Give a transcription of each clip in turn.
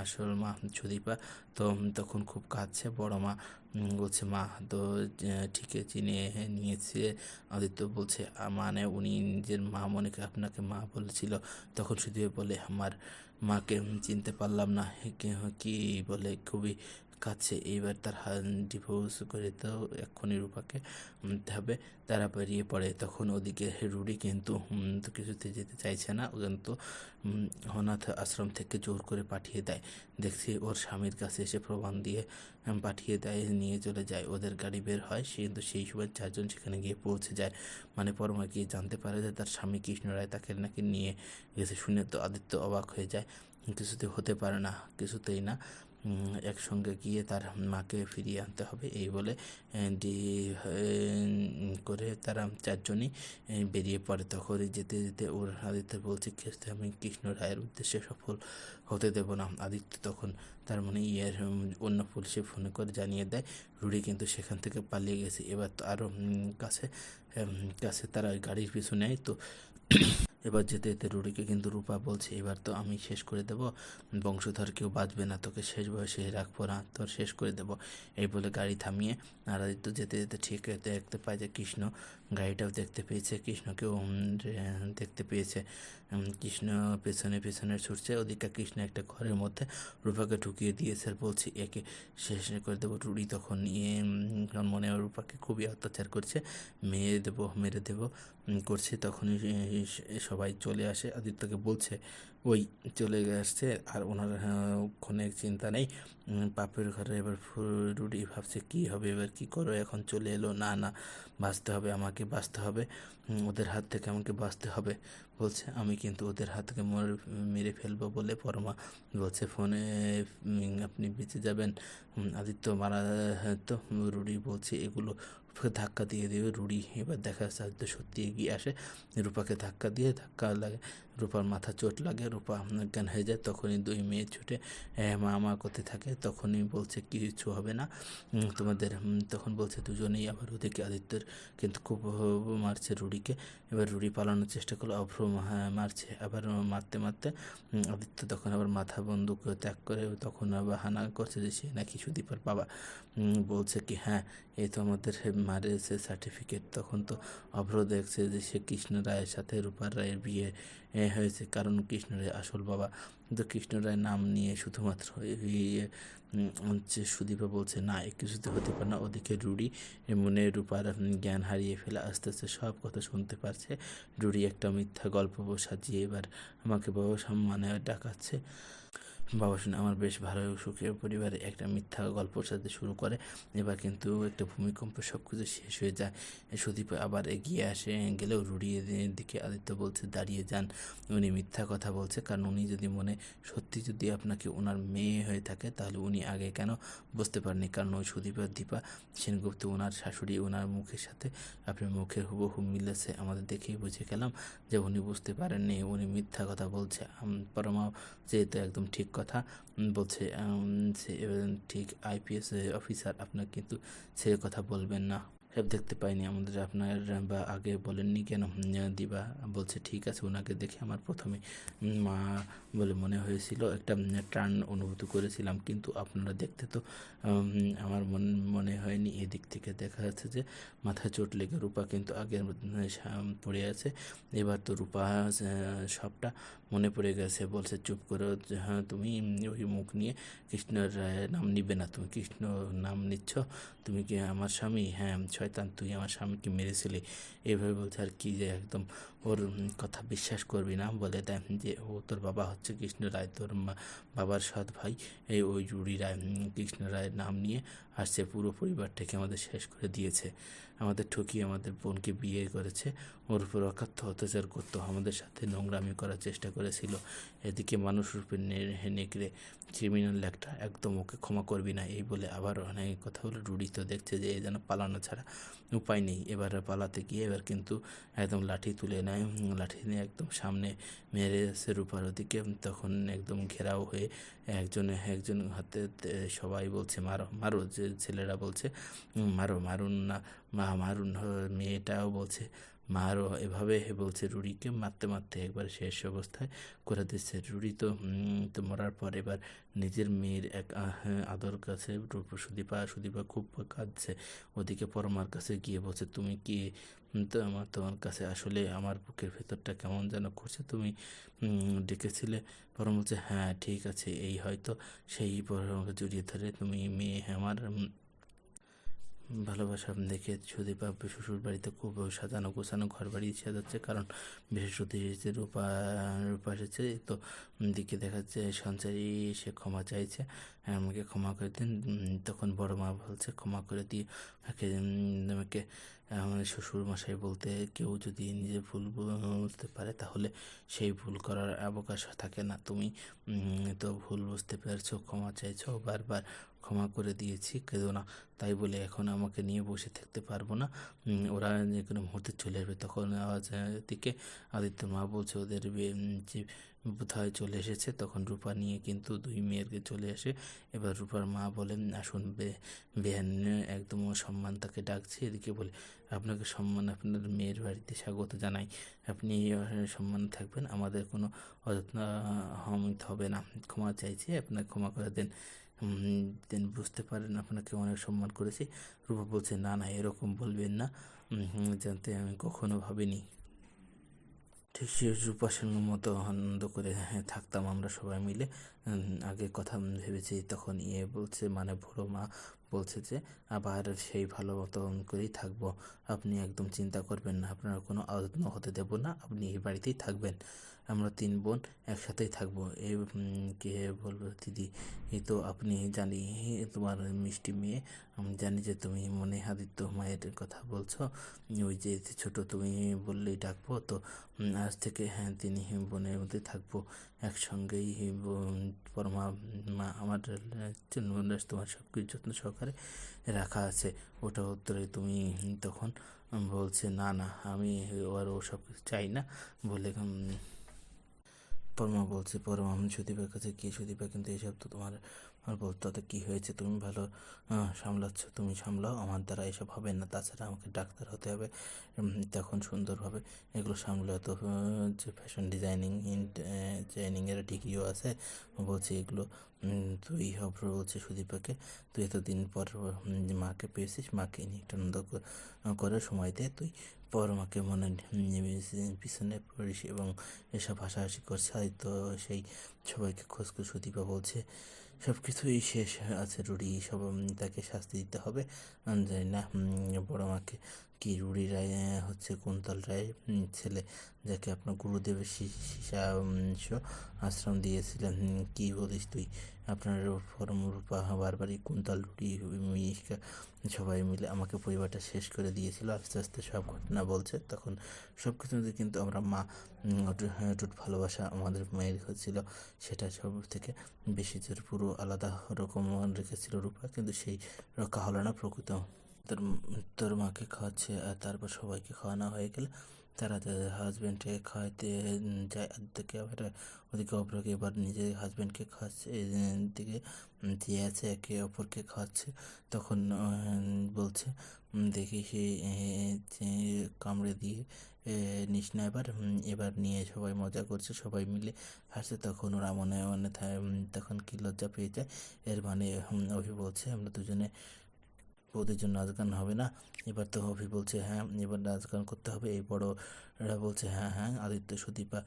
আসল মা সুদীপা তো তখন খুব কাঁদছে। বড় মা বলছে, মা, তো ঠিক চিনে নিয়েছে আদিত্য বলছে মানে উনি নিজের মা মনেকে আপনাকে মা বলেছিল। তখন সুদীপা বলে, আমার মাকে চিনতে পারলাম না। কি বলে, খুবই কাছে এইবার তার ডিভোর্স করে তো এক্ষুনি রূপাকে হবে। তারা বেরিয়ে পড়ে। তখন ওদিকে রুডি কিন্তু কিছুতে যেতে চাইছে না। ও কিন্তু অনাথ আশ্রম থেকে জোর করে পাঠিয়ে দেয়। দেখছি ওর স্বামীর কাছে এসে প্রমাণ দিয়ে পাঠিয়ে দেয়, নিয়ে চলে যায়। ওদের গাড়ি বের হয়, সে কিন্তু সেই সময় চারজন সেখানে গিয়ে পৌঁছে যায়। মানে পরমা গিয়ে জানতে পারে যে তার স্বামী কৃষ্ণ রায় তাকে নাকি নিয়ে গেছে শুনে তো আদিত্য অবাক হয়ে যায়। কিছুতে হতে পারে না, কিছুতেই না। একসঙ্গে গিয়ে তার মাকে ফিরিয়ে আনতে হবে। এই বলে ডি করে তারা চারজনই বেরিয়ে পড়ে। তখন যেতে যেতে ওর আদিত্য বলছে "কৃষ্ণ, আমি কৃষ্ণ রায়ের উদ্দেশ্যে সফল হতে দেব না। আদিত্য তখন তার মানে ইয়ের অন্য পুলিশে ফোন করে জানিয়ে দেয় রুড়ি কিন্তু সেখান থেকে পালিয়ে গেছে। এবার তো আরও কাছে কাছে তারা গাড়ির পিছু নেয় তো এবার যেতে যেতে রুডিকে কিন্তু রূপা বলছে, এবার তো আমি শেষ করে দেব। বংশধর কেউ বাঁচবে না, তোকে শেষ বয়সে রাখব না, তোর শেষ করে দেব। এই বলে গাড়ি থামিয়ে আর আদিত্য যেতে যেতে ঠিক দেখতে পায় যে কৃষ্ণ গাড়িটাও দেখতে পেয়েছে, কৃষ্ণকেও দেখতে পেয়েছে। কৃষ্ণ পেছনে পেছনে ছুটছে। ওদিকে কৃষ্ণ একটা ঘরের মধ্যে রূপাকে ঢুকিয়ে দিয়েছে আর বলছে, একে শেষ করে দেবো রুড়ি তখন। নিয়ে মনে রূপাকে খুবই অত্যাচার করছে। মেরে দেবো মেরে দেবো করছে তখনই সবাই চলে আসে। আদিত্যকে বলছে ওই চলে আসছে আর ওনার আহ, ওখানে চিন্তা নেই। পাপের ঘরে এবার রুডি ভাবছে কি হবে? এবার কি করো? এখন চলে এলো। না না বাঁচতে হবে আমাকে বাঁচতে হবে। ওদের হাত থেকে আমাকে বাঁচতে হবে। বলছে আমি কিন্তু ওদের হাত থেকে মর- মেরে ফেলব বলে পরমা বলছে ফোনে আপনি বেঁচে যাবেন। আদিত্য মারা তো রুডি বলছে এগুলো রূপাকে ধাক্কা দিয়ে দেবে, রুড়ি এবার দেখা যাচ্ছে সত্যি এগিয়ে আসে। রূপাকে ধাক্কা দিয়ে ধাক্কা লাগে, রূপার মাথা চোট লাগে, রূপা জ্ঞান হয়ে যায়, তখনই দুই মেয়ে ছুটে মা মা করতে থাকে? তখনই বলছে কিছু হবে না। তোমাদের তখন বলছে, দুজনেই আবার ওদিকে আদিত্যের কিন্তু খুব মারছে রুড়িকে। এবার রুড়ি পালানোর চেষ্টা করল, অভ্র মারছে, আবার মারতে মারতে আদিত্য তখন আবার মাথা বন্দুক ত্যাগ করে, তখন আবার হানা করছে যে, সে নাকি সুদীপার বাবা। বলছে কি হ্যাঁ এই তো আমাদের মারেছে সার্টিফিকেট তখন তো অভ্র দেখছে যে সে কৃষ্ণ রায়ের সাথে রূপার রায়ের বিয়ে হয়েছে। কারণ কৃষ্ণ রায় আসল বাবা। কিন্তু কৃষ্ণ রায়ের নাম নিয়ে শুধুমাত্র হচ্ছে সুদীপা বলছে, না কিছুতে হতে পারে না, ওদিকে রুড়ি মনে রূপার জ্ঞান হারিয়ে ফেলে, আস্তে আস্তে সব কথা শুনতে পারছে। রুড়ি একটা মিথ্যা গল্প সাজিয়ে এবার আমাকে বাবা সম্মানে ডাকাচ্ছে। বাবা শুনে আমার বেশ ভালো সুখের পরিবারে একটা মিথ্যা গল্প সাথে শুরু করে। এবার কিন্তু একটা ভূমিকম্প সব কিছু শেষ হয়ে যায়। সুদীপ আবার এগিয়ে আসে, গেলেও রুড়িয়ে দিকে আদিত্য বলছে, দাঁড়িয়ে যান। উনি মিথ্যা কথা বলছে, কারণ উনি যদি মনে, সত্যি যদি আপনাকে ওনার মেয়ে হয়ে থাকে, তাহলে উনি আগে কেন বুঝতে পারেনি কারণ ওই সুদীপ দীপা সেনগুপ্ত ওনার শাশুড়ি ওনার মুখের সাথে আপনার মুখের হুবহু মিলেছে। আমাদের দেখেই বুঝে গেলাম যে উনি বুঝতে পারেননি। উনি মিথ্যা কথা বলছে। পরমা যেহেতু একদম ঠিক কথা বলছে ঠিক আইপিএস অফিসার আপনার কিন্তু সে কথা বলবেন না। সব দেখতে পাইনি। আমাদের আপনার, বা আগে বলেননি কেন? দিবা বলছে, ঠিক আছে ওনাকে দেখে আমার প্রথমে মা বলে মনে হয়েছিল, একটা টার্ন অনুভূতি করেছিলাম। কিন্তু আপনারা দেখতে তো আমার মন, মনে হয়নি। এদিক থেকে দেখা যাচ্ছে যে মাথায় চোট লেগে রূপা কিন্তু আগের পড়ে আছে। এবার তো রূপা সবটা মনে পড়ে গেছে। বলছে, চুপ করো হ্যাঁ তুমি ওই মুখ নিয়ে কৃষ্ণের নাম নিবে না। তুমি কৃষ্ণ নাম নিচ্ছ, তুমি কি আমার স্বামী? হ্যাঁ শয়তান তুই আমার স্বামীকে মেরেছিলি। এভাবে বলছে আর কি যে একদম ওর কথা বিশ্বাস করবি না, বলে দেয় যে ও তোর বাবা হচ্ছে কৃষ্ণ রায়, তোর বাবার সৎ ভাই। এই ওই জুড়ি রায় কৃষ্ণ রায়ের নাম নিয়ে আসছে পুরো পরিবারটাকে আমাদের শেষ করে দিয়েছে। আমাদের ঠকিয়ে আমাদের বোনকে বিয়ে করেছে। ওর উপর অকাথ্য অত্যাচার করতো আমাদের সাথে নোংরামি করার চেষ্টা করেছিল। এদিকে মানুষ রূপে নেকড়ে ক্রিমিনাল একটা, একদম ওকে ক্ষমা করবি না, এই বলে আবার অনেক কথা বলে রুড়ি তো দেখছে যে এ যেন পালানো ছাড়া উপায় নেই। এবার পালাতে গিয়ে এবার কিন্তু একদম লাঠি তুলে নেয়। লাঠি নিয়ে একদম সামনে মেরে এসে রূপার ওদিকে। তখন একদম ঘেরাও হয়ে একজন একজন হাতে সবাই বলছে, মারো মারো। যে ছেলেরা বলছে মারো, মারুন না। মা আমার মেয়েটাও বলছে মারও এভাবে বলছে রুড়িকে মারতে মারতে একবার শেষ অবস্থায় করে দিচ্ছে। রুড়ি তো তো মরার পর এবার নিজের মেয়ের এক আদর কাছে সুদীপা সুদীপা খুব কাঁদছে। ওদিকে পরমার কাছে গিয়ে বলছে, তুমি কি তো আমার, তোমার কাছে আসলে আমার বুকের ভেতরটা কেমন যেন করছে? তুমি ডেকেছিলে? পরম বলছে হ্যাঁ ঠিক আছে, এই হয়তো সেই পরমকে জড়িয়ে ধরে। তুমি মেয়ে, আমার ভালোবাসা দেখে সুদীপ সুদীপা শ্বশুর বাড়িতে খুব সাজানো গোছানো ঘর বাড়ি সাজাচ্ছে কারণ বিশেষ অতিথি রূপা রূপা এসেছে, তো দিকে দেখা যাচ্ছে সঞ্চারী, সে ক্ষমা চাইছে, আমাকে ক্ষমা করে দিন। তখন বড় মা বলছে, ক্ষমা করে দিয়ে আমাকে আমাকে আমাদের শ্বশুর মশাই বলতে, কেউ যদি নিজে ভুল বুঝতে পারে, তাহলে সেই ভুল করার অবকাশ থাকে না। তুমি তো ভুল বুঝতে পেরেছ, ক্ষমা চাইছো। বারবার ক্ষমা করে দিয়েছি, কেঁদো না। তাই বলে এখন আমাকে নিয়ে বসে থাকতে পারব না। ওরা যে কোনো মুহূর্তে চলে আসবে। তখন দিকে আদিত্য মা বলছে, ওদের যে বোধহয় চলে এসেছে, তখন রূপা নিয়ে কিন্তু দুই মেয়েরকে চলে আসে। এবার রূপার মা বলেন, আসুন বেহান, একদম সম্মান তাকে ডাকছে। এদিকে বলে, আপনাকে সম্মান আপনার মেয়ের বাড়িতে স্বাগত জানাই। আপনি সম্মান থাকবেন। আমাদের কোনো অযত্ন হমিত হবে না। ক্ষমা চাইছি, আপনাকে ক্ষমা করে দেন। দেন বুঝতে পারেন আপনাকে অনেক সম্মান করেছি। রূপা বলছে না না এরকম বলবেন না। জানতে আমি কখনো ভাবিনি। ঠিক সে রূপাসের মতো আনন্দ করে হ্যাঁ, থাকতাম আমরা সবাই মিলে। আগে কথা ভেবেছি তখন ইয়ে বলছে মানে বুড়ো মা বলছে যে আবার সেই ভালো মতো করেই থাকব। আপনি একদম চিন্তা করবেন না আপনার কোনো আয়ত্ন হতে দেব না আপনি এই বাড়িতেই থাকবেন। আমরা তিন বোন একসাথেই থাকব। এ কে বলব, দিদি এই তো আপনি জানি, তোমার মিষ্টি মেয়ে। আমি জানি যে তুমি মনে আদিত্য মায়ের কথা বলছো। ওই যে ছোট তুমি বললেই ডাকবো। তো আজ থেকে হ্যাঁ তিনি বোনের মধ্যে থাকব। একসঙ্গেই পরমা, মা, আমার তোমার সব কিছু যত্ন সহকারে রাখা আছে। ওটা উত্তরে তুমি তখন বলছে, না না, আমি আর ওসব কিছু চাই না বলে পরমা বলছে, পরমা, আমি সুদীপের কাছে গিয়ে সুদীপা কিন্তু এসব তো তোমার আমার বলতো তাতে কী হয়েছে? তুমি ভালো সামলাচ্ছ, তুমি সামলাও, আমার দ্বারা এসব হবে না। তাছাড়া আমাকে ডাক্তার হতে হবে তখন সুন্দরভাবে এগুলো সামলে তো যে ফ্যাশন ডিজাইনিং ডিজাইনিংয়ের ডিগ্রিও আছে। বলছি এগুলো উম, তুই হবে বলছে সুদীপাকে তুই এতদিন পর মাকে পেয়েছিস মাকে নিয়ে একটু আনন্দ কর- করে সময় দে। তুই পর মাকে মনে পিছনে পড়িস এবং এসব হাসাহাসি করছে। হয়তো সেই সবাইকে খোঁজ করে সুদীপা বলছে সব কিছুই শেষ আছে রুড়ি সব তাকে শাস্তি দিতে হবে। জানি না বড় মাকে কি রুড়ি রায় হচ্ছে কুন্তল রায় উম, ছেলে যাকে আপনার গুরুদেবের শিশা আশ্রম দিয়েছিলেন। কি বলিস তুই? আপনার পরম রূপা বারবারই কুন্তল রুটি মিশকা সবাই মিলে আমাকে পরিবারটা শেষ করে দিয়েছিল। আস্তে আস্তে সব ঘটনা বলছে। তখন সব কিছু কিন্তু আমরা মা অটুট হ্যাঁ, ভালোবাসা আমাদের মায়ের হচ্ছিল। সেটা সব থেকে বেশি পুরো আলাদা রকম রেখেছিল রূপা কিন্তু সেই রক্ষা হলো না প্রকৃত। তোর তোর মাকে খাওয়াচ্ছে আর তারপর সবাইকে খাওয়ানো হয়ে গেলে তারা তাদের হাজব্যান্ডকে খাওয়াতে যায়। দিকে আবার ওদিকে অপরকে এবার নিজের হাজব্যান্ডকে খাওয়াচ্ছে দিকে যে আছে, একে অপরকে খাওয়াচ্ছে। তখন বলছে দেখি সে কামড়ে দিয়ে নিস না এবার এবার নিয়ে সবাই মজা করছে, সবাই মিলে হাসছে। তখন ওরা মনে মনে তখন কি লজ্জা পেয়ে যায়? এর মানে অভি বলছে, আমরা দুজনে বৌদির জন্য নাচ গান হবে না। এবার তো হবি বলছে হ্যাঁ এবার নাচ গান করতে হবে। এই বড়রা বলছে হ্যাঁ হ্যাঁ আদিত্য সুদীপা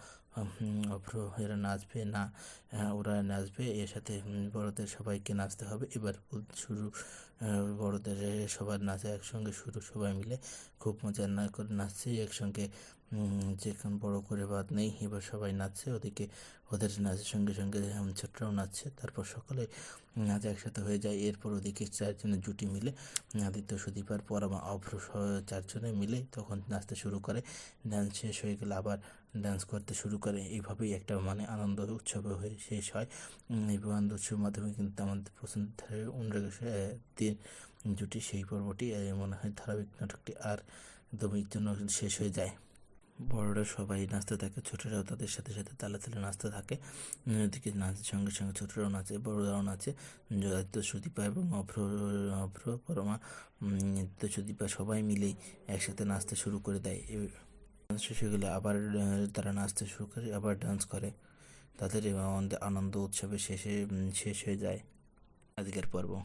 এরা নাচবে না ওরা নাচবে, এর সাথে বড়দের সবাইকে নাচতে হবে। এবার শুরু বড়দের সবার নাচে একসঙ্গে শুরু, সবাই মিলে খুব মজা না করে নাচছে, একসঙ্গে যেখানে বড় করে বাদ নেই, এবার সবাই নাচছে, ওদিকে ওদের নাচের সঙ্গে সঙ্গে ছোটরাও নাচছে, তারপর সকলে নাচ একসাথে হয়ে যায়। এরপর ওদিকে চারজনের জুটি মিলে, আদিত্য, সুদীপ আর পরমা অভ্র চারজনে মিলে তখন নাচতে শুরু করে। ডান্স শেষ হয়ে গেলে আবার ডান্স করতে শুরু করে, এইভাবেই একটা মানে আনন্দ উৎসব হয়ে শেষ হয়। এই আনন্দ উৎসবের মাধ্যমে কিন্তু আমাদের পছন্দের অনুরাগের জুটি, সেই পর্বটি মনে হয় ধারাবাহিক নাটকটি আর দমির জন্য শেষ হয়ে যায়। বড়রা সবাই নাচতে থাকে, ছোটরাও তাদের সাথে সাথে তালে তালে নাচতে থাকে। এদিকে নাচের সঙ্গে সঙ্গে ছোটরাও নাচে, বড়রাও নাচে। জয়াত্য সুদীপা এবং অভ্র অভ্র, পরমা সুদীপা সবাই মিলেই একসাথে নাচতে শুরু করে দেয়। ডান্স শেষ গেলে আবার তারা নাচতে শুরু করে, আবার ডান্স করে। তাদের আনন্দ- উৎসবে শেষে শেষ হয়ে যায়। আজকের পর্ব।